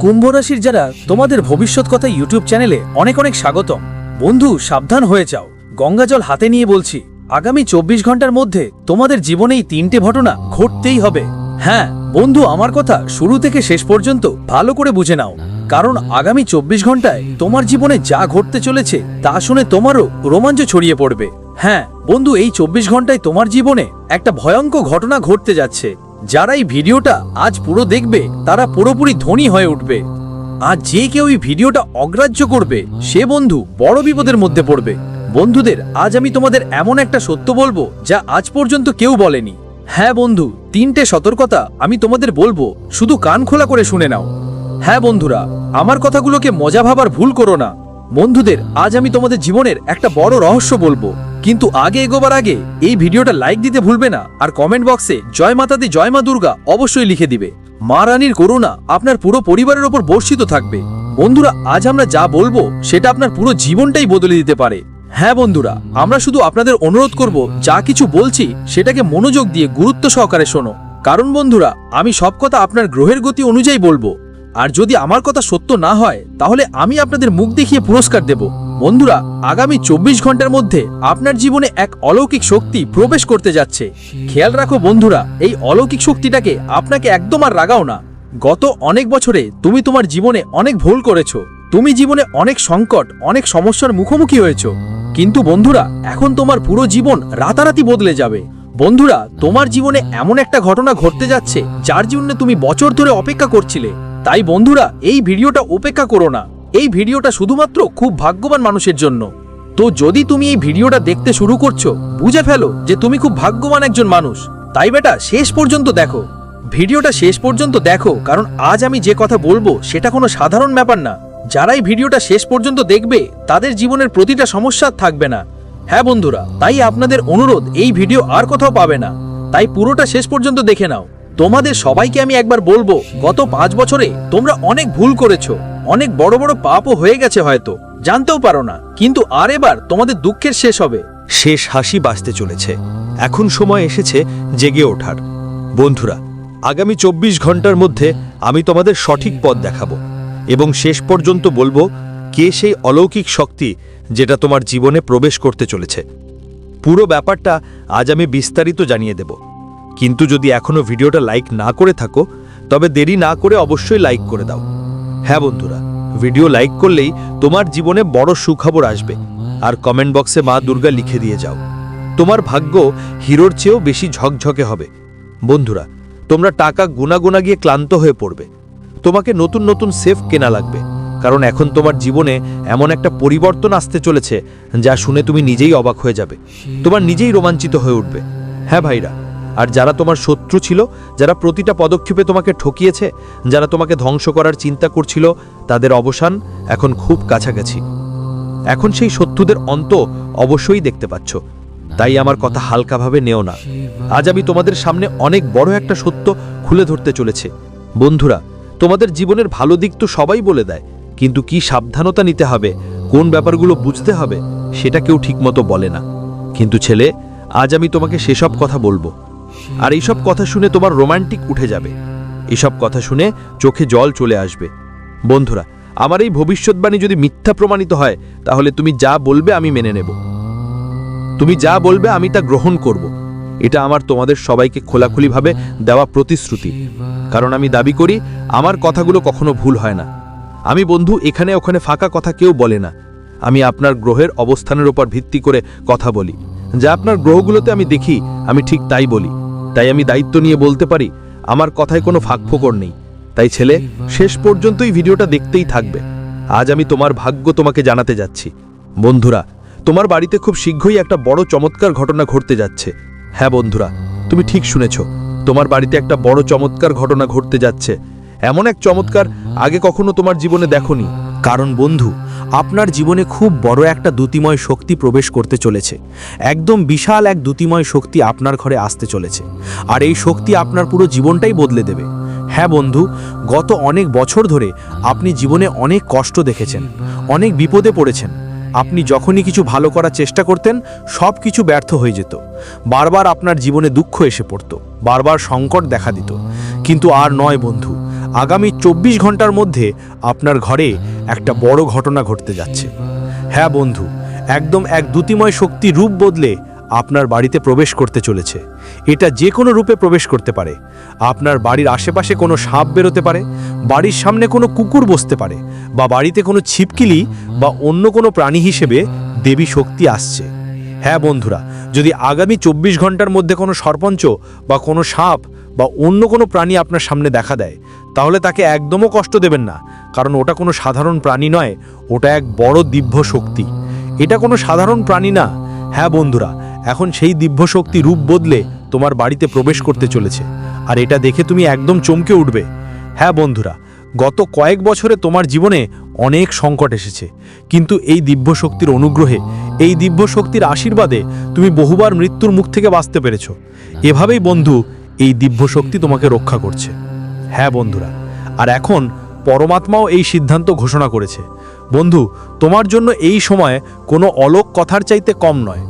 কুম্ভ রাশির যারা, তোমাদের ভবিষ্যৎ কথা ইউটিউব চ্যানেলে অনেক অনেক স্বাগতম। বন্ধু, সাবধান হয়ে যাও। গঙ্গাজল হাতে নিয়ে বলছি, আগামী চব্বিশ ঘণ্টার মধ্যে তোমাদের জীবনেই তিনটে ঘটনা ঘটতেই হবে। হ্যাঁ বন্ধু, আমার কথা শুরু থেকে শেষ পর্যন্ত ভালো করে বুঝে নাও। কারণ আগামী চব্বিশ ঘন্টায় তোমার জীবনে যা ঘটতে চলেছে, তা শুনে তোমারও রোমাঞ্চ ছড়িয়ে পড়বে। হ্যাঁ বন্ধু, এই চব্বিশ ঘন্টায় তোমার জীবনে একটা ভয়ঙ্কর ঘটনা ঘটতে যাচ্ছে। যারা এই ভিডিওটা আজ পুরো দেখবে, তারা পুরোপুরি ধনী হয়ে উঠবে। আর যে কেউ এই ভিডিওটা অগ্রাহ্য করবে, সে বন্ধু বড় বিপদের মধ্যে পড়বে। বন্ধুদের, আজ আমি তোমাদের এমন একটা সত্য বলব, যা আজ পর্যন্ত কেউ বলেনি। হ্যাঁ বন্ধু, তিনটে সতর্কতা আমি তোমাদের বলব, শুধু কান খোলা করে শুনে নাও। হ্যাঁ বন্ধুরা, আমার কথাগুলোকে মজা ভাবার ভুল করো না। বন্ধুদের, আজ আমি তোমাদের জীবনের একটা বড় রহস্য বলব। কিন্তু আগে এগোবার আগে এই ভিডিওটা লাইক দিতে ভুলবে না আর কমেন্ট বক্সে জয় মাতা দি জয় মা দুর্গা অবশ্যই লিখে দিবে। মা রানীর করুণা আপনার পুরো পরিবারের ওপর বর্ষিত থাকবে। বন্ধুরা, আজ আমরা যা বলব সেটা আপনার পুরো জীবনটাই বদলে দিতে পারে। হ্যাঁ বন্ধুরা, আমরা শুধু আপনাদের অনুরোধ করব, যা কিছু বলছি সেটাকে মনোযোগ দিয়ে গুরুত্ব সহকারে শোনো। কারণ বন্ধুরা, আমি সব কথা আপনার গ্রহের গতি অনুযায়ী বলব। আর যদি আমার কথা সত্য না হয়, তাহলে আমি আপনাদের মুখ দেখিয়ে পুরস্কার দেব। বন্ধুরা, আগামী চব্বিশ ঘণ্টার মধ্যে আপনার জীবনে এক অলৌকিক শক্তি প্রবেশ করতে যাচ্ছে। খেয়াল রাখো বন্ধুরা, এই অলৌকিক শক্তিটাকে আপনাকে একদম আর রাগাও না। গত অনেক বছরে তুমি তোমার জীবনে অনেক ভুল করেছ। তুমি জীবনে অনেক সংকট, অনেক সমস্যার মুখোমুখি হয়েছ। কিন্তু বন্ধুরা, এখন তোমার পুরো জীবন রাতারাতি বদলে যাবে। বন্ধুরা, তোমার জীবনে এমন একটা ঘটনা ঘটতে যাচ্ছে, যার জন্য তুমি বছর ধরে অপেক্ষা করছিলে। তাই বন্ধুরা, এই ভিডিওটা উপেক্ষা করো না। এই ভিডিওটা শুধুমাত্র খুব ভাগ্যবান মানুষের জন্য। তো যদি তুমি এই ভিডিওটা দেখতে শুরু করছ, বুঝে ফেলো যে তুমি খুব ভাগ্যবান একজন মানুষ। তাই বেটা, শেষ পর্যন্ত দেখো। ভিডিওটা শেষ পর্যন্ত দেখো, কারণ আজ আমি যে কথা বলব সেটা কোনো সাধারণ ব্যাপার না। যারাই ভিডিওটা শেষ পর্যন্ত দেখবে, তাদের জীবনের প্রতিটা সমস্যা থাকবে না। হ্যাঁ বন্ধুরা, তাই আপনাদের অনুরোধ, এই ভিডিও আর কোথাও পাবে না। তাই পুরোটা শেষ পর্যন্ত দেখে নাও। তোমাদের সবাইকে আমি একবার বলব, গত পাঁচ বছরে তোমরা অনেক ভুল করেছ। অনেক বড় বড় পাপও হয়ে গেছে হয়তো, জানতেও পারো না। কিন্তু আর এবার তোমাদের দুঃখের শেষ হবে। শেষ হাসি বাঁচতে চলেছে। এখন সময় এসেছে জেগে ওঠার। বন্ধুরা, আগামী চব্বিশ ঘণ্টার মধ্যে আমি তোমাদের সঠিক পথ দেখাবো এবং শেষ পর্যন্ত বলব কে সেই অলৌকিক শক্তি যেটা তোমার জীবনে প্রবেশ করতে চলেছে। পুরো ব্যাপারটা আজ আমি বিস্তারিত জানিয়ে দেব। কিন্তু যদি এখনও ভিডিওটা লাইক না করে থাকো, তবে দেরি না করে অবশ্যই লাইক করে দাও। হ্যাঁ বন্ধুরা ভিডিও লাইক করলেই তোমার জীবনে বড় সুখবর আসবে। আর কমেন্ট বক্সে মা দুর্গা লিখে দিয়ে যাও। তোমার ভাগ্য হিরোর চেয়েও বেশি ঝকঝকে হবে। বন্ধুরা, তোমরা টাকা গুনা গুনা গিয়ে ক্লান্ত হয়ে পড়বে। তোমাকে নতুন নতুন সেফ কেনা লাগবে। কারণ এখন তোমার জীবনে এমন একটা পরিবর্তন আসতে চলেছে, যা শুনে তুমি নিজেই অবাক হয়ে যাবে। তোমার নিজেই রোমাঞ্চিত হয়ে উঠবে। হ্যাঁ ভাইরা আর যারা তোমার শত্রু ছিল, যারা প্রতিটা পদক্ষেপে তোমাকে ঠকিয়েছে, যারা তোমাকে ধ্বংস করার চিন্তা করছিল, তাদের অবসান এখন খুব কাছাকাছি। এখন সেই শত্রুদের অন্ত অবশ্যই দেখতে পাচ্ছ। তাই আমার কথা হালকাভাবে নেও না। আজ আমি তোমাদের সামনে অনেক বড় একটা সত্য খুলে ধরতে চলেছে। বন্ধুরা, তোমাদের জীবনের ভালো দিক তো সবাই বলে দেয়, কিন্তু কি সাবধানতা নিতে হবে, কোন ব্যাপারগুলো বুঝতে হবে, সেটা কেউ ঠিকমতো বলে না। কিন্তু ছেলে, আজ আমি তোমাকে সেসব কথা বলব। আর এইসব কথা শুনে তোমার রোমান্টিক উঠে যাবে। এসব কথা শুনে চোখে জল চলে আসবে। বন্ধুরা, আমার এই ভবিষ্যৎবাণী যদি মিথ্যা প্রমাণিত হয়, তাহলে তুমি যা বলবে আমি মেনে নেব। তুমি যা বলবে আমি তা গ্রহণ করব। এটা আমার তোমাদের সবাইকে খোলাখুলিভাবে দেওয়া প্রতিশ্রুতি। কারণ আমি দাবি করি, আমার কথাগুলো কখনো ভুল হয় না। আমি বন্ধু, এখানে ওখানে ফাঁকা কথা কেউ বলে না। আমি আপনার গ্রহের অবস্থানের উপর ভিত্তি করে কথা বলি। যা আপনার গ্রহগুলোতে আমি দেখি, আমি ঠিক তাই বলি। তাই আমি দায়িত্ব নিয়ে বলতে পারি, আমার কথায় কোনো ফাঁকফোকর নেই। তাই ছেলে, শেষ পর্যন্তই ভিডিওটা দেখতেই থাকবে। আজ আমি তোমার ভাগ্য তোমাকে জানাতে যাচ্ছি। বন্ধুরা, তোমার বাড়িতে খুব শীঘ্রই একটা বড় চমৎকার ঘটনা ঘটতে যাচ্ছে। হ্যাঁ বন্ধুরা, তুমি ঠিক শুনেছ, তোমার বাড়িতে একটা বড় চমৎকার ঘটনা ঘটতে যাচ্ছে। এমন এক চমৎকার আগে কখনো তোমার জীবনে দেখনি। কারণ বন্ধু, আপনার জীবনে খুব বড় একটা দ্যুতিময় শক্তি প্রবেশ করতে চলেছে। একদম বিশাল এক দ্যুতিময় শক্তি আপনার ঘরে আসতে চলেছে। আর এই শক্তি আপনার পুরো জীবনটাই বদলে দেবে। হ্যাঁ বন্ধু, গত অনেক বছর ধরে আপনি জীবনে অনেক কষ্ট দেখেছেন, অনেক বিপদে পড়েছেন। আপনি যখনই কিছু ভালো করার চেষ্টা করতেন সব কিছু ব্যর্থ হয়ে যেত। বারবার আপনার জীবনে দুঃখ এসে পড়ত, বারবার সংকট দেখা দিত। কিন্তু আর নয় বন্ধু আগামী চব্বিশ ঘণ্টার মধ্যে আপনার ঘরে একটা বড় ঘটনা ঘটতে যাচ্ছে। হ্যাঁ বন্ধু, একদম এক দ্যুতিময় শক্তি রূপ বদলে আপনার বাড়িতে প্রবেশ করতে চলেছে। এটা যে কোনো রূপে প্রবেশ করতে পারে। আপনার বাড়ির আশেপাশে কোনো সাপ বেরোতে পারে, বাড়ির সামনে কোনো কুকুর বসতে পারে, বা বাড়িতে কোনো ছিপকিলি বা অন্য কোনো প্রাণী হিসেবে দেবী শক্তি আসছে। হ্যাঁ বন্ধুরা, যদি আগামী চব্বিশ ঘণ্টার মধ্যে কোনো সরপঞ্চ বা কোনো সাপ বা অন্য কোনো প্রাণী আপনার সামনে দেখা দেয়, তাহলে তাকে একদমও কষ্ট দেবেন না। কারণ ওটা কোনো সাধারণ প্রাণী নয়, ওটা এক বড় দিব্য শক্তি। এটা কোনো সাধারণ প্রাণী না। হ্যাঁ বন্ধুরা, এখন সেই দিব্য শক্তি রূপ বদলে তোমার বাড়িতে প্রবেশ করতে চলেছে। আর এটা দেখে তুমি একদম চমকে উঠবে। হ্যাঁ বন্ধুরা, গত কয়েক বছরে তোমার জীবনে অনেক সংকট এসেছে। কিন্তু এই দিব্য শক্তির অনুগ্রহে, এই দিব্য শক্তির আশীর্বাদে তুমি বহুবার মৃত্যুর মুখ থেকে বাঁচতে পেরেছ। এভাবেই বন্ধু এই দিব্য শক্তি তোমাকে রক্ষা করছে। হ্যাঁ বন্ধুরা, আর এখন পরমাত্মাও এই সিদ্ধান্ত ঘোষণা করেছে। বন্ধু, তোমার জন্য এই সময় কোনো অলোক কথার চাইতে কম নয়।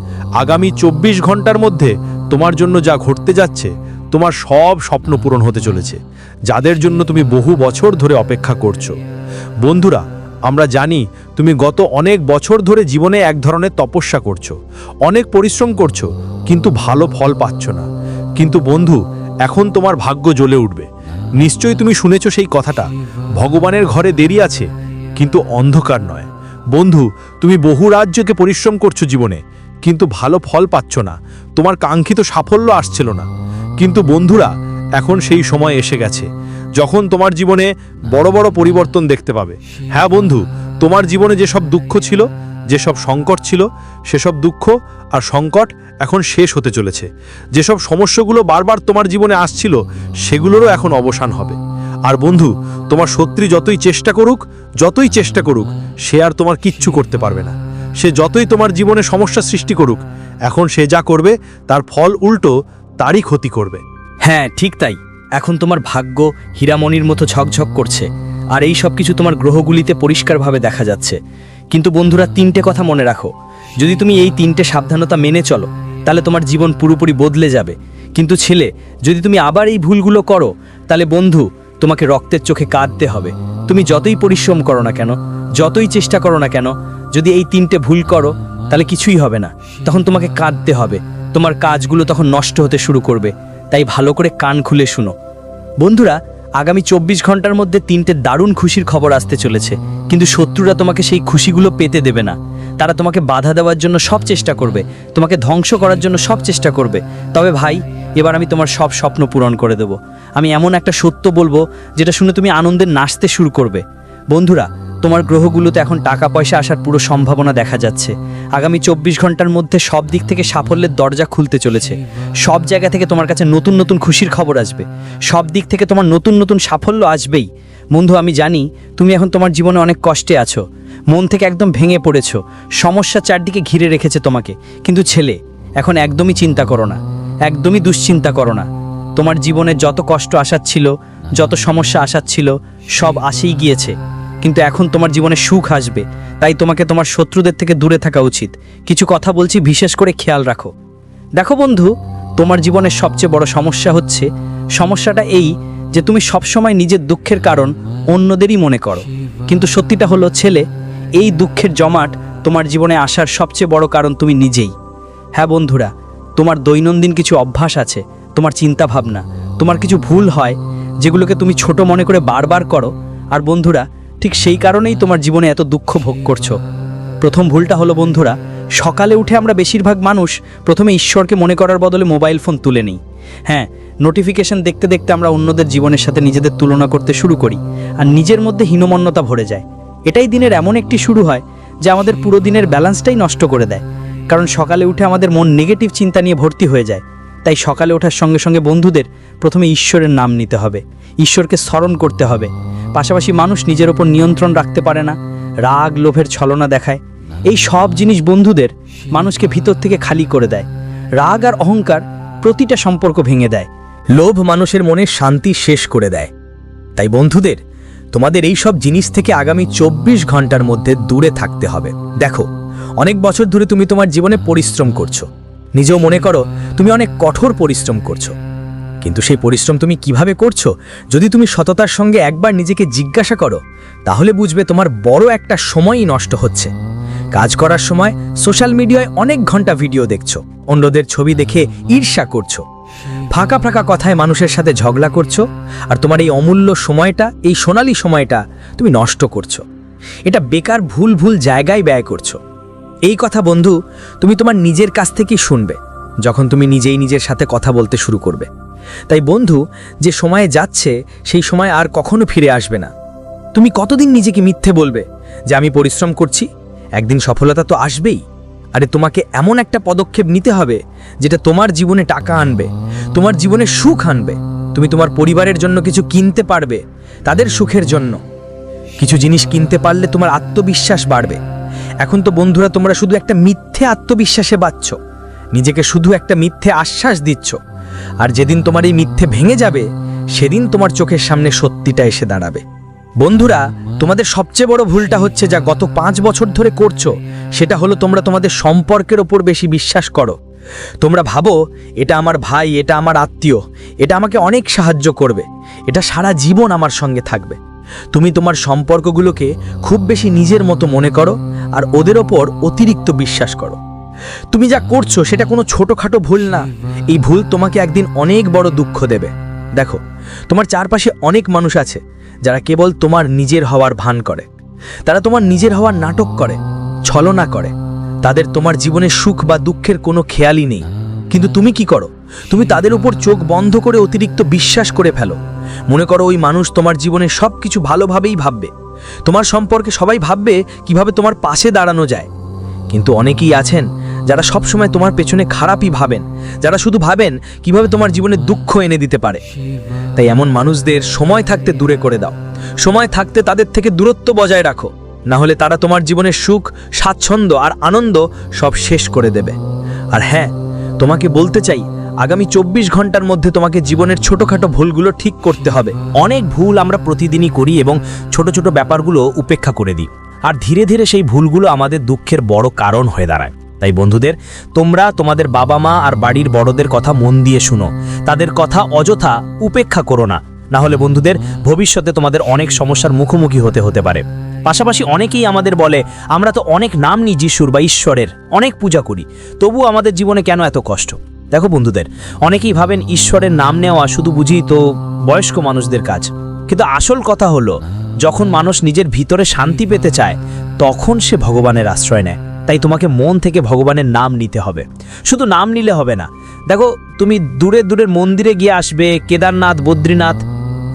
আগামী চব্বিশ ঘণ্টার মধ্যে তোমার জন্য যা ঘটতে যাচ্ছে, তোমার সব স্বপ্ন পূরণ হতে চলেছে, যাদের জন্য তুমি বহু বছর ধরে অপেক্ষা করছ। বন্ধুরা, আমরা জানি তুমি গত অনেক বছর ধরে জীবনে এক ধরনের তপস্যা করছ, অনেক পরিশ্রম করছ, কিন্তু ভালো ফল পাচ্ছ না। কিন্তু বন্ধু এখন তোমার ভাগ্য জ্বলে উঠবে। নিশ্চয়ই তুমি শুনেছ সেই কথাটা। ভগবানের ঘরে দেরি আছে, কিন্তু অন্ধকার নয়। বন্ধু, তুমি বহু রাজ্যকে পরিশ্রম করছ জীবনে, কিন্তু ভালো ফল পাচ্ছ না। তোমার কাঙ্ক্ষিত সাফল্য আসছিল না। কিন্তু বন্ধুরা, এখন সেই সময় এসে গেছে, যখন তোমার জীবনে বড় বড় পরিবর্তন দেখতে পাবে। হ্যাঁ বন্ধু, তোমার জীবনে যেসব দুঃখ ছিল যেসব সংকট ছিল, সেসব দুঃখ আর সংকট এখন শেষ হতে চলেছে। যেসব সমস্যাগুলো বারবার তোমার জীবনে আসছিল, সেগুলোরও এখন অবসান হবে। আর বন্ধু, তোমার শত্রু যতই চেষ্টা করুক, যতই চেষ্টা করুক, সে আর তোমার কিচ্ছু করতে পারবে না। সে যতই তোমার জীবনে সমস্যা সৃষ্টি করুক, এখন সে যা করবে, তার ফল উল্টো তারই ক্ষতি করবে। হ্যাঁ ঠিক তাই। এখন তোমার ভাগ্য হীরামণির মতো ঝকঝক করছে, আর এই সব কিছু তোমার গ্রহগুলিতে পরিষ্কারভাবে দেখা যাচ্ছে। কিন্তু বন্ধুরা, তিনটে কথা মনে রাখো। যদি তুমি এই তিনটে সাবধানতা মেনে চলো, তাহলে তোমার জীবন পুরোপুরি বদলে যাবে। কিন্তু ছেলে, যদি তুমি আবার এই ভুলগুলো করো, তাহলে বন্ধু, তোমাকে রক্তের চোখে কাঁদতে হবে। তুমি যতই পরিশ্রম করো না কেন, যতই চেষ্টা করো না কেন, যদি এই তিনটে ভুল করো, তাহলে কিছুই হবে না। তখন তোমাকে কাঁদতে হবে। তোমার কাজগুলো তখন নষ্ট হতে শুরু করবে। তাই ভালো করে কান খুলে শুনো। বন্ধুরা আগামী চব্বিশ ঘণ্টার মধ্যে তিনটে দারুণ খুশির খবর আসতে চলেছে। কিন্তু শত্রুরা তোমাকে সেই খুশিগুলো পেতে দেবে না। তারা তোমাকে বাধা দেওয়ার জন্য সব চেষ্টা করবে, তোমাকে ধ্বংস করার জন্য সব চেষ্টা করবে। তবে ভাই, এবার আমি তোমার সব স্বপ্ন পূরণ করে দেব। আমি এমন একটা সত্য বলব, যেটা শুনে তুমি আনন্দে নাচতে শুরু করবে। বন্ধুরা তোমার গ্রহগুলোতে এখন টাকা পয়সা আসার পুরো সম্ভাবনা দেখা যাচ্ছে। আগামী চব্বিশ ঘণ্টার মধ্যে সব দিক থেকে সাফল্যের দরজা খুলতে চলেছে। সব জায়গা থেকে তোমার কাছে নতুন নতুন খুশির খবর আসবে। সব দিক থেকে তোমার নতুন নতুন সাফল্য আসবেই। বন্ধু, আমি জানি তুমি এখন তোমার জীবনে অনেক কষ্টে আছো। মন থেকে একদম ভেঙে পড়েছো। সমস্যা চারদিকে ঘিরে রেখেছে তোমাকে। কিন্তু ছেলে, এখন একদমই চিন্তা করো না। একদমই দুশ্চিন্তা করো না। তোমার জীবনে যত কষ্ট আসাচ্ছিল যত সমস্যা আসাচ্ছিল সব আসেই গিয়েছে। কিন্তু এখন তোমার জীবনে সুখ আসবে। তাই তোমাকে তোমার শত্রুদের থেকে দূরে থাকা উচিত। কিছু কথা বলছি, বিশেষ করে খেয়াল রাখো। দেখো বন্ধু, তোমার জীবনের সবচেয়ে বড় সমস্যা হচ্ছে, সমস্যাটা এই যে তুমি সবসময় নিজের দুঃখের কারণ অন্যদেরই মনে করো। কিন্তু সত্যিটা হলো, ছেলে, এই দুঃখের জমাট তোমার জীবনে আসার সবচেয়ে বড় কারণ তুমি নিজেই। হ্যাঁ বন্ধুরা, তোমার দৈনন্দিন কিছু অভ্যাস আছে, তোমার চিন্তা ভাবনা তোমার কিছু ভুল হয়, যেগুলোকে তুমি ছোট মনে করে বারবার করো। আর বন্ধুরা ঠিক সেই কারণেই তোমার জীবনে এত দুঃখ ভোগ করছ। প্রথম ভুলটা হলো, বন্ধুরা, সকালে উঠে আমরা বেশিরভাগ মানুষ প্রথমে ঈশ্বরকে মনে করার বদলে মোবাইল ফোন তুলে নিই। হ্যাঁ নোটিফিকেশন দেখতে দেখতে আমরা অন্যদের জীবনের সাথে নিজেদের তুলনা করতে শুরু করি আর নিজের মধ্যে হীনমন্যতা ভরে যায়। এটাই দিনের এমন একটি শুরু হয় যা আমাদের পুরো দিনের ব্যালেন্সটাই নষ্ট করে দেয়। কারণ সকালে উঠে আমাদের মন নেগেটিভ চিন্তা নিয়ে ভর্তি হয়ে যায়। তাই সকালে ওঠার সঙ্গে সঙ্গে বন্ধুদের প্রথমে ঈশ্বরের নাম নিতে হবে। ঈশ্বরকে স্মরণ করতে হবে। পাশাপাশি মানুষ নিজের ওপর নিয়ন্ত্রণ রাখতে পারে না। রাগ, লোভের ছলনা দেখায়। এই সব জিনিস বন্ধুদের মানুষকে ভিতর থেকে খালি করে দেয়। রাগ আর অহংকার প্রতিটা সম্পর্ক ভেঙে দেয়। লোভ মানুষের মনে শান্তি শেষ করে দেয়। তাই বন্ধুদের, তোমাদের এই সব জিনিস থেকে আগামী চব্বিশ ঘণ্টার মধ্যে দূরে থাকতে হবে। দেখো, অনেক বছর ধরে তুমি তোমার জীবনে পরিশ্রম করছ। নিজেও মনে করো তুমি অনেক কঠোর পরিশ্রম করছ। কিন্তু সেই পরিশ্রম তুমি কীভাবে করছ, যদি তুমি সততার সঙ্গে একবার নিজেকে জিজ্ঞাসা করো, তাহলে বুঝবে তোমার বড় একটা সময়ই নষ্ট হচ্ছে। কাজ করার সময় সোশ্যাল মিডিয়ায় অনেক ঘণ্টা ভিডিও দেখছ, অন্যদের ছবি দেখে ঈর্ষা করছ। ফাঁকা ফাঁকা কথায় মানুষের সাথে ঝগড়া করছ, আর তোমার এই অমূল্য সময়টা, এই সোনালি সময়টা তুমি নষ্ট করছ। এটা বেকার ভুল ভুল জায়গায় ব্যয় করছ। এই কথা বন্ধু, তুমি তোমার নিজের কাছ থেকেই শুনবে, যখন তুমি নিজেই নিজের সাথে কথা বলতে শুরু করবে। তাই বন্ধু, যে সময়ে যাচ্ছে, সেই সময় আর কখনো ফিরে আসবে না। তুমি কতদিন নিজেকে মিথ্যে বলবে, যে আমি পরিশ্রম করছি? একদিন সফলতা তো আসবেই। আরে তোমাকে এমন একটা পদক্ষেপ নিতে হবে, যেটা তোমার জীবনে টাকা আনবে, তোমার জীবনে সুখ আনবে, তুমি তোমার পরিবারের জন্য কিছু কিনতে পারবে, তাদের সুখের জন্য। কিছু জিনিস কিনতে পারলে তোমার আত্মবিশ্বাস বাড়বে। এখন তো বন্ধুরা, তোমরা শুধু একটা মিথ্যে আত্মবিশ্বাসে বাচ্ছ। নিজেকে শুধু একটা মিথ্যে আশ্বাস দিচ্ছ। আর যেদিন তোমার এই মিথ্যে ভেঙে যাবে, সেদিন তোমার চোখের সামনে সত্যিটা এসে দাঁড়াবে। বন্ধুরা, তোমাদের সবচেয়ে বড় ভুলটা হচ্ছে যা গত পাঁচ বছর ধরে করছ, সেটা হলো তোমরা তোমাদের সম্পর্কের ওপর বেশি বিশ্বাস করো। তোমরা ভাবো, এটা আমার ভাই, এটা আমার আত্মীয়, এটা আমাকে অনেক সাহায্য করবে। এটা সারা জীবন আমার সঙ্গে থাকবে। তুমি তোমার সম্পর্কগুলোকে খুব বেশি নিজের মতো মনে করো আর ওদের ওপর অতিরিক্ত বিশ্বাস করো। তুমি যা করছ সেটা কোনো ছোটোখাটো ভুল না। এই ভুল তোমাকে একদিন অনেক বড় দুঃখ দেবে। দেখো, তোমার চারপাশে অনেক মানুষ আছে যারা কেবল তোমার নিজের হওয়ার ভান করে। তারা তোমার নিজের হওয়ার নাটক করে, ছলনা করে। তাদের তোমার জীবনে সুখ বা দুঃখের কোনো খেয়ালই নেই। কিন্তু তুমি কি করো? তুমি তাদের উপর চোখ বন্ধ করে অতিরিক্ত বিশ্বাস করে ফেলো। মনে করো ওই মানুষ তোমার জীবনে সব কিছু ভালোভাবেই ভাববে। তোমার সম্পর্কে সবাই ভাববে কীভাবে তোমার পাশে দাঁড়ানো যায়। কিন্তু অনেকেই আছেন যারা সবসময় তোমার পেছনে খারাপই ভাবেন, যারা শুধু ভাবেন কীভাবে তোমার জীবনে দুঃখ এনে দিতে পারে। তাই এমন মানুষদের সময় থাকতে দূরে করে দাও। সময় থাকতে তাদের থেকে দূরত্ব বজায় রাখো। না হলে তারা তোমার জীবনের সুখ, স্বাচ্ছন্দ্য আর আনন্দ সব শেষ করে দেবে। আর হ্যাঁ তোমাকে বলতে চাই আগামী চব্বিশ ঘণ্টার মধ্যে তোমাকে জীবনের ছোটোখাটো ভুলগুলো ঠিক করতে হবে। অনেক ভুল আমরা প্রতিদিনই করি এবং ছোট ছোট ব্যাপারগুলো উপেক্ষা করে দিই। আর ধীরে ধীরে সেই ভুলগুলো আমাদের দুঃখের বড় কারণ হয়ে দাঁড়ায়। তাই বন্ধুদের, তোমরা তোমাদের বাবা মা আর বাড়ির বড়দের কথা মন দিয়ে শুনো। তাদের কথা অযথা উপেক্ষা করো না। না হলে বন্ধুদের, ভবিষ্যতে তোমাদের অনেক সমস্যার মুখোমুখি হতে হতে পারে। পাশাপাশি অনেকেই আমাদের বলে, আমরা তো অনেক নাম নিই যিশুর বা ঈশ্বরের, অনেক পূজা করি। তবু আমাদের জীবনে কেন এত কষ্ট? দেখো বন্ধুদের, অনেকেই ভাবেন ঈশ্বরের নাম নেওয়া শুধু বুঝি তো বয়স্ক মানুষদের কাজ। কিন্তু আসল কথা হলো, যখন মানুষ নিজের ভিতরে শান্তি পেতে চায়, তখন সে ভগবানের আশ্রয় নেয়। তাই তোমাকে মন থেকে ভগবানের নাম নিতে হবে। শুধু নাম নিলে হবে না। দেখো, তুমি দূরে দূরের মন্দিরে গিয়ে আসবে, কেদারনাথ, বদ্রীনাথ,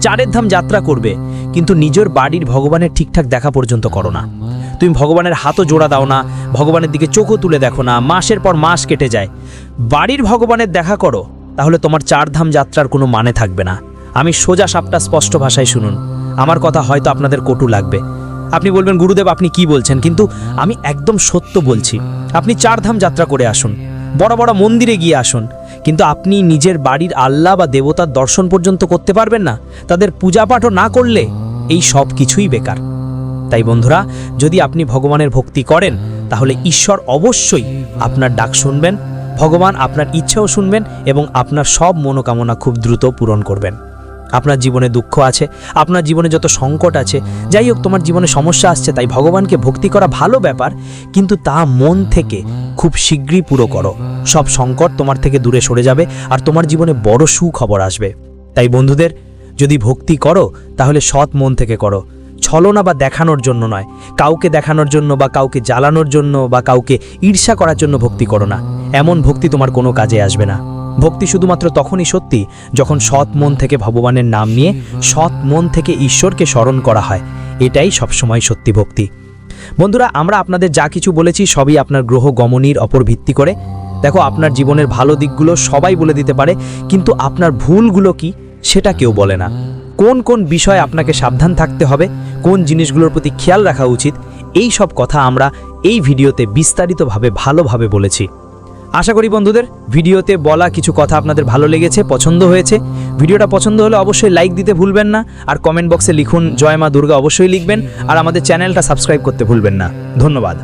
চারের ধাম যাত্রা করবে, কিন্তু নিজের বাড়ির ভগবানের ঠিকঠাক দেখা পর্যন্ত করো না। তুমি ভগবানের হাতও জোড়া দাও না, ভগবানের দিকে চোখও তুলে দেখো না, মাসের পর মাস কেটে যায়। বাড়ির ভগবানের দেখা করো, তাহলে তোমার চারধাম যাত্রার কোনো মানে থাকবে না। আমি সোজা সাপটা স্পষ্ট ভাষায় শুনুন। আমার কথা হয়তো আপনাদের কটু লাগবে। আপনি বলবেন, গুরুদেব, আপনি কি বলছেন? কিন্তু আমি একদম সত্য বলছি। আপনি চারধাম যাত্রা করে আসুন। বড় বড় মন্দিরে গিয়ে আসুন। কিন্তু আপনি নিজের বাড়ির আল্লাহ বা দেবতার দর্শন পর্যন্ত করতে পারবেন না। তাদের পূজা পাঠও না করলে এই সব কিছুই বেকার। তাই বন্ধুরা, যদি আপনি ভগবানের ভক্তি করেন, তাহলে ঈশ্বর অবশ্যই আপনার ডাক শুনবেন, ভগবান আপনার ইচ্ছাও শুনবেন এবং আপনার সব মনোকামনা খুব দ্রুত পূরণ করবেন। আপনার জীবনে দুঃখ আছে, আপনার জীবনে যত সংকট আছে, যাই হোক তোমার জীবনে সমস্যা আসছে, তাই ভগবানকে ভক্তি করা ভালো ব্যাপার, কিন্তু তা মন থেকে খুব শীঘ্রই পুরো করো। সব সংকট তোমার থেকে দূরে সরে যাবে আর তোমার জীবনে বড় সুখবর আসবে। তাই বন্ধুদের, যদি ভক্তি করো, তাহলে সৎ মন থেকে করো। ছলনা বা দেখানোর জন্য নয়। কাউকে দেখানোর জন্য বা কাউকে জ্বালানোর জন্য বা কাউকে ঈর্ষা করার জন্য ভক্তি করো না। এমন ভক্তি তোমার কোনো কাজে আসবে না। ভক্তি শুধুমাত্র তখনই সত্যি যখন সৎ মন থেকে ভগবানের নাম নিয়ে সৎ মন থেকে ঈশ্বরকে স্মরণ করা হয়। এটাই সবসময় সত্যি ভক্তি। বন্ধুরা, আমরা আপনাদের যা কিছু বলেছি সবই আপনার গ্রহ গমনীর অপর ভিত্তি করে। দেখো, আপনার জীবনের ভালো দিকগুলো সবাই বলে দিতে পারে, কিন্তু আপনার ভুলগুলো কি সেটা কেউ বলে না। কোন কোন বিষয়ে আপনাকে সাবধান থাকতে হবে কোন জিনিসগুলোর প্রতি খেয়াল রাখা উচিত, এই সব কথা আমরা এই ভিডিওতে বিস্তারিতভাবে, ভালোভাবে বলেছি। আশা করি বন্ধুদের, ভিডিওতে বলা কিছু কথা আপনাদের ভালো লেগেছে, পছন্দ হয়েছে। ভিডিওটা পছন্দ হলে অবশ্যই লাইক দিতে ভুলবেন না, আর কমেন্ট বক্সে লিখুন, জয় মা দুর্গা অবশ্যই লিখবেন, আর আমাদের চ্যানেলটা সাবস্ক্রাইব করতে ভুলবেন না। ধন্যবাদ।